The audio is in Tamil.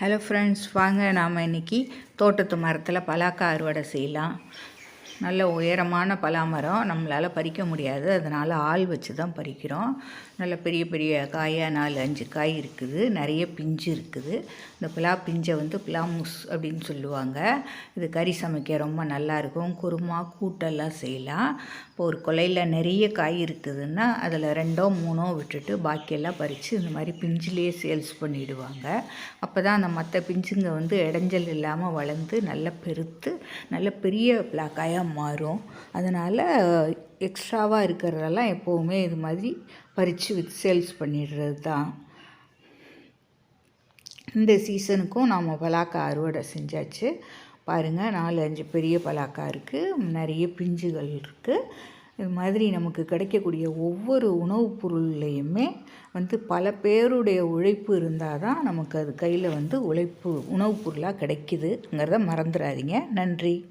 ஹலோ ஃப்ரெண்ட்ஸ் வாங்க நாம் இன்றைக்கி தோட்டத்து மரத்தில் பலாக்கா அறுவடை செய்யலாம். நல்ல உயரமான பலாமரம் நம்மளால் பறிக்க முடியாது. அதனால் ஆள் வச்சு தான் பறிக்கிறோம். நல்ல பெரிய பெரிய காயாக நாலு அஞ்சு காய் இருக்குது. நிறைய பிஞ்சு இருக்குது. இந்த பிலா பிஞ்சை வந்து பிலாமுஸ் அப்படின்னு சொல்லுவாங்க. இது கறி சமைக்க ரொம்ப நல்லாயிருக்கும் குருமா கூட்டெல்லாம் செய்யலாம். இப்போ ஒரு கொலையில் நிறைய காய் இருக்குதுன்னா அதில் ரெண்டோ மூணோ விட்டுட்டு பாக்கியெல்லாம் பறித்து இந்த மாதிரி பிஞ்சிலேயே சேல்ஸ் பண்ணிவிடுவாங்க அப்போ தான் அந்த மற்ற பிஞ்சுங்க வந்து இடைஞ்சல் இல்லாமல் வளர்ந்து நல்லா பெருத்து நல்ல பெரிய பிளாக்காயாக மாறும். அதனால் எக்ஸ்ட்ராவாக இருக்கிறதெல்லாம் எப்போவுமே இது மாதிரி பறித்து வித் சேல்ஸ் பண்ணிடுறது தான் இந்த சீசனுக்கும் நாம் பலாக்கா அறுவடை செஞ்சாச்சு. பாருங்கள் நாலு அஞ்சு பெரிய பலாக்கா இருக்குது நிறைய பிஞ்சுகள் இருக்குது இது மாதிரி நமக்கு கிடைக்கக்கூடிய ஒவ்வொரு உணவுப் பொருள்லேயுமே வந்து பல பேருடைய உழைப்பு இருந்தால் தான் நமக்கு அது கையில் வந்து உழைப்பு உணவுப் பொருளாக கிடைக்குதுங்கிறத மறந்துடாதீங்க. நன்றி.